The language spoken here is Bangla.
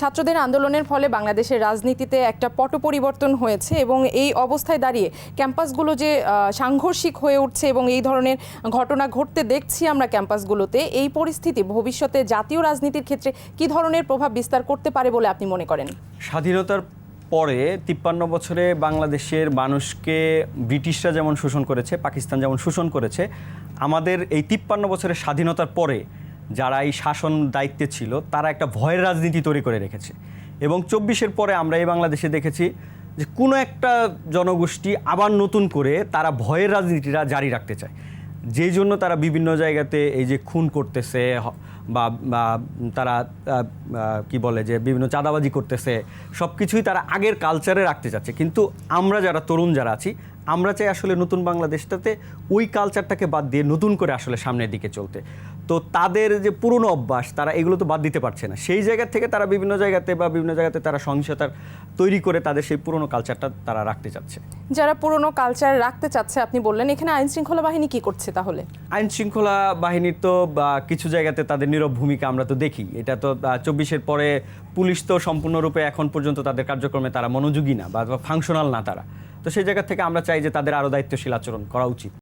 ছাত্রদের আন্দোলনের ফলে বাংলাদেশের রাজনীতিতে একটা পট পরিবর্তন হয়েছে এবং এই অবস্থায় দাঁড়িয়ে ক্যাম্পাসগুলো যে সাংঘর্ষিক হয়ে উঠছে এবং এই ধরনের ঘটনা ঘটতে দেখছি আমরা ক্যাম্পাসগুলোতে, এই পরিস্থিতি ভবিষ্যতে জাতীয় রাজনীতির ক্ষেত্রে কি ধরনের প্রভাব বিস্তার করতে পারে বলে আপনি মনে করেন? স্বাধীনতার পরে তিপ্পান্ন বছরে বাংলাদেশের মানুষকে ব্রিটিশরা যেমন শোষণ করেছে, পাকিস্তান যেমন শোষণ করেছে, আমাদের এই তিপ্পান্ন বছরের স্বাধীনতার পরে যারা এই শাসন দায়িত্বে ছিল, তারা একটা ভয়ের রাজনীতি তৈরি করে রেখেছে। এবং চব্বিশের পরে আমরা এই বাংলাদেশে দেখেছি যে কোনো একটা জনগোষ্ঠী আবার নতুন করে তারা ভয়ের রাজনীতিটা জারি রাখতে চায়। যেই জন্য তারা বিভিন্ন জায়গাতে এই যে খুন করতেছে বা তারা কি বলে যে বিভিন্ন চাঁদাবাজি করতেছে সব কিছুই তারা আগের কালচারে রাখতে চাচ্ছে। কিন্তু আমরা যারা তরুণ যারা আছি আমরা চাই আসলে নতুন বাংলাদেশটাতে ওই কালচারটাকে বাদ দিয়ে নতুন করে আসলে সামনের দিকে চলতে। তো তাদের যে পুরনো অভ্যাস তারা এগুলো তো বাদ দিতে পারছে না। সেই জায়গা থেকে তারা বিভিন্ন জায়গাতে বা বিভিন্ন জায়গাতে তারা সহিংসতার তৈরি করে তাদের সেই পুরনো কালচারটা তারা রাখতে চাচ্ছে। যারা পুরনো কালচার রাখতে চাচ্ছে আপনি বললেন এখানে আইন শৃঙ্খলা বাহিনী কি করছে তাহলে? আইন শৃঙ্খলা বাহিনীর তো বা, কিছু জায়গাতে তাদের নীরব ভূমিকা আমরা তো দেখি। এটা তো চব্বিশের পরে পুলিশ তো সম্পূর্ণরূপে এখন পর্যন্ত তাদের কার্যক্রমে তারা মনোযোগী না বা ফাংশনাল না তারা। তো সেই জায়গা থেকে আমরা চাই যে তাদের আরও দায়িত্বশীল আচরণ করা উচিত।